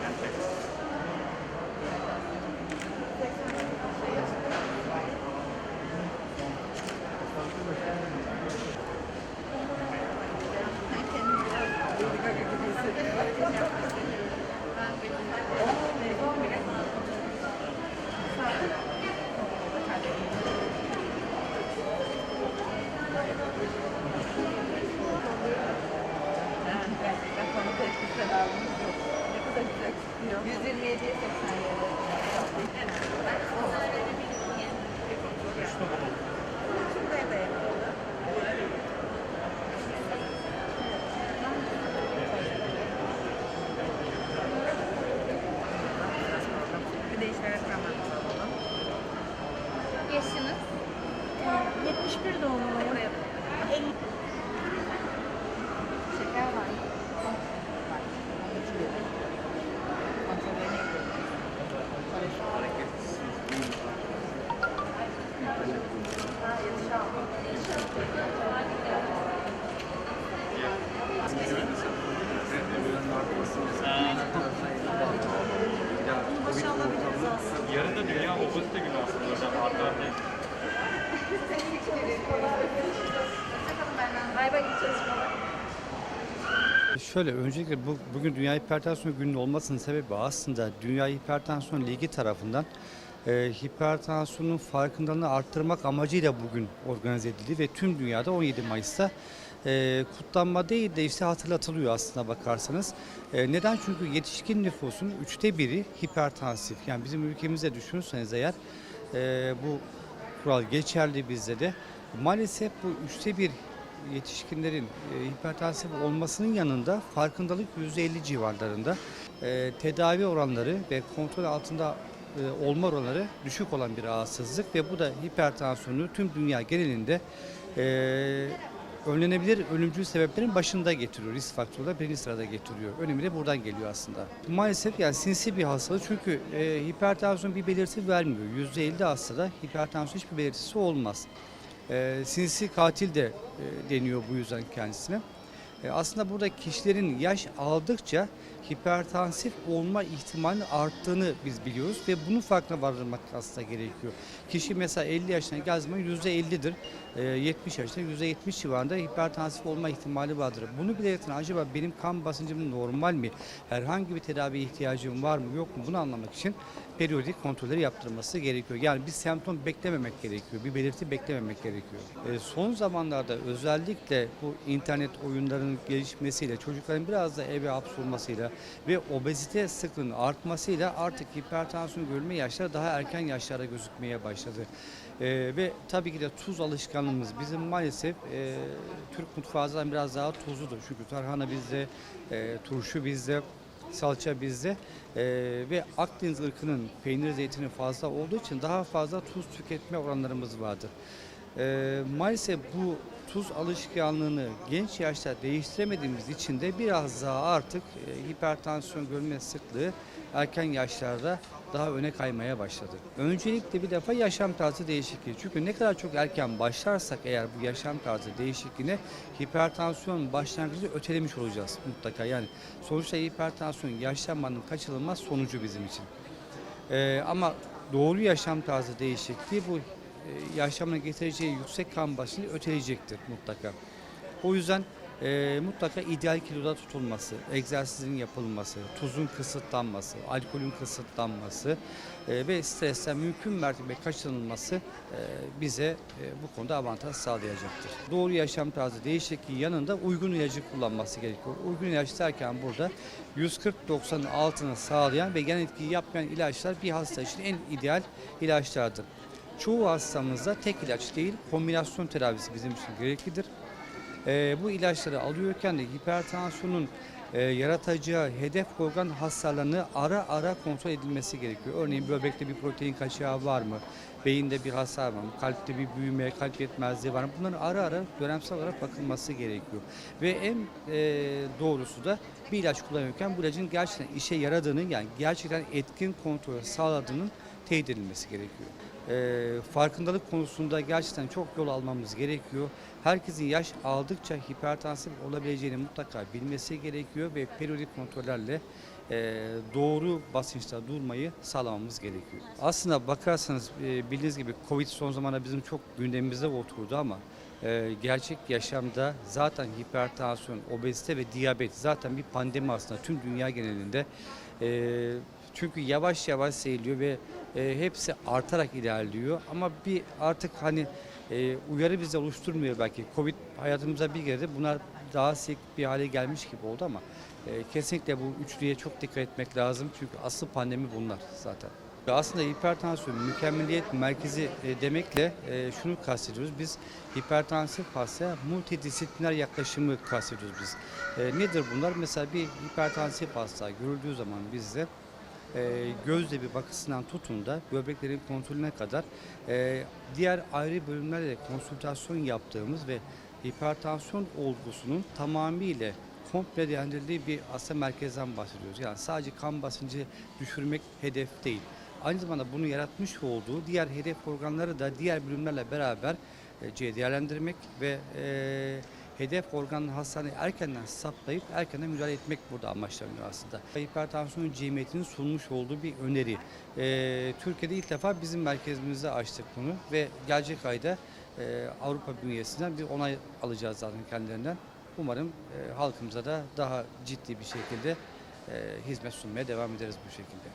Gracias. 127 Bir de işaret. Yaşınız? 71 doğumluyum. Şöyle öncelikle bu, bugün Dünya Hipertansiyon Günü olmasının sebebi aslında Dünya Hipertansiyon Ligi tarafından e, hipertansiyonun farkındalığını arttırmak amacıyla bugün organize edildi ve tüm dünyada 17 Mayıs'ta e, kutlanma değil de işte hatırlatılıyor aslında bakarsanız. E, neden? Çünkü yetişkin nüfusun üçte biri hipertansif. Yani bizim ülkemizde düşünürseniz eğer e, bu kural geçerli bizde de. Maalesef bu üçte bir yetişkinlerin e, hipertansif olmasının yanında farkındalık %50 civarlarında e, tedavi oranları ve kontrol altında e, olma oranları düşük olan bir rahatsızlık ve bu da hipertansiyonu tüm dünya genelinde e, önlenebilir ölümcül sebeplerin başında getiriyor. Risk faktörü birinci sırada getiriyor. Önemi de buradan geliyor aslında. Maalesef yani sinsi bir hastalık çünkü e, hipertansiyon bir belirti vermiyor. %50 hastada hipertansiyon hiçbir belirtisi olmaz. E, sinsi katil de e, deniyor bu yüzden kendisine. E, aslında burada kişilerin yaş aldıkça hipertansif olma ihtimalinin arttığını biz biliyoruz ve bunun farkına varılmak aslında gerekiyor. Kişi mesela 50 yaşına geldiği zaman %50'dir. E, 70 yaşında %70 civarında hipertansif olma ihtimali vardır. Bunu bilirken acaba benim kan basıncım normal mi? Herhangi bir tedavi ihtiyacım var mı yok mu? Bunu anlamak için periyodik kontrolleri yaptırması gerekiyor. Yani bir semptom beklememek gerekiyor. Bir belirti beklememek gerekiyor. E, son zamanlarda özellikle bu internet oyunlarının gelişmesiyle çocukların biraz da eve hapsolmasıyla ve obezite sıklığının artmasıyla artık hipertansiyon görülme yaşları daha erken yaşlarda gözükmeye başladı. E, ve tabii ki de tuz alışkanlığımız bizim maalesef e, Türk mutfağından biraz daha tuzludur. Çünkü tarhana bizde, e, turşu bizde, salça bizde Ee, ve Akdeniz ırkının peynir zeytini fazla olduğu için daha fazla tuz tüketme oranlarımız vardır. Ee, maalesef bu tuz alışkanlığını genç yaşta değiştiremediğimiz için de biraz daha artık e, hipertansiyon görme sıklığı erken yaşlarda daha öne kaymaya başladı. Öncelikle bir defa yaşam tarzı değişikliği. Çünkü ne kadar çok erken başlarsak eğer bu yaşam tarzı değişikliğine hipertansiyon başlangıcı ötelemiş olacağız mutlaka. Yani sonuçta hipertansiyon yaşlanmanın kaçınılmaz sonucu bizim için. Ee, ama doğru yaşam tarzı değişikliği bu e, yaşamına getireceği yüksek kan basıncını öteleyecektir mutlaka. O yüzden e, mutlaka ideal kiloda tutulması, egzersizin yapılması, tuzun kısıtlanması, alkolün kısıtlanması e, ve stresten mümkün mertebe kaçınılması e, bize e, bu konuda avantaj sağlayacaktır. Doğru yaşam tarzı değişikliği yanında uygun ilacı kullanması gerekiyor. Uygun ilaç derken burada 140-90'ın altını sağlayan ve gen etkiyi yapmayan ilaçlar bir hasta için en ideal ilaçlardır. Çoğu hastamızda tek ilaç değil, kombinasyon tedavisi bizim için gereklidir. Ee, bu ilaçları alıyorken de hipertansiyonun e, yaratacağı hedef organ hasarlarını ara ara kontrol edilmesi gerekiyor. Örneğin böbrekte bir protein kaçağı var mı? Beyinde bir hasar var mı? Kalpte bir büyüme, kalp yetmezliği var mı? Bunların ara ara dönemsel olarak bakılması gerekiyor. Ve en e, doğrusu da bir ilaç kullanırken bu ilacın gerçekten işe yaradığını yani gerçekten etkin kontrol sağladığının teyit edilmesi gerekiyor. E, farkındalık konusunda gerçekten çok yol almamız gerekiyor. Herkesin yaş aldıkça hipertansif olabileceğini mutlaka bilmesi gerekiyor ve periyodik kontrollerle e, doğru basınçta durmayı sağlamamız gerekiyor. Aslında bakarsanız e, bildiğiniz gibi Covid son zamanlarda bizim çok gündemimizde oturdu ama e, gerçek yaşamda zaten hipertansiyon, obezite ve diyabet zaten bir pandemi aslında tüm dünya genelinde. E, çünkü yavaş yavaş seyiliyor ve e, hepsi artarak ilerliyor ama bir artık hani e, uyarı bize oluşturmuyor belki. Covid hayatımıza bir girdi. Bunlar daha sık bir hale gelmiş gibi oldu ama e, kesinlikle bu üçlüye çok dikkat etmek lazım. Çünkü asıl pandemi bunlar zaten. Aslında hipertansiyon mükemmeliyet merkezi e, demekle e, şunu kastediyoruz. Biz hipertansif hastaya multidisipliner yaklaşımı kastediyoruz biz. E, nedir bunlar? Mesela bir hipertansif hasta görüldüğü zaman bizde e, gözle bir bakısından tutun da böbreklerin kontrolüne kadar e, diğer ayrı bölümlerle konsültasyon yaptığımız ve hipertansiyon olgusunun tamamıyla komple değerlendirildiği bir aslında merkezden bahsediyoruz. Yani sadece kan basıncı düşürmek hedef değil. Aynı zamanda bunu yaratmış olduğu diğer hedef organları da diğer bölümlerle beraber e, değerlendirmek ve e, hedef organın hastaneye erkenden saptayıp erkenden müdahale etmek burada amaçlanıyor aslında. Hipertansiyon cemiyetinin sunmuş olduğu bir öneri. E, Türkiye'de ilk defa bizim merkezimizde açtık bunu ve gelecek ayda e, Avrupa bünyesinden bir onay alacağız zaten kendilerinden. Umarım e, halkımıza da daha ciddi bir şekilde e, hizmet sunmaya devam ederiz bu şekilde.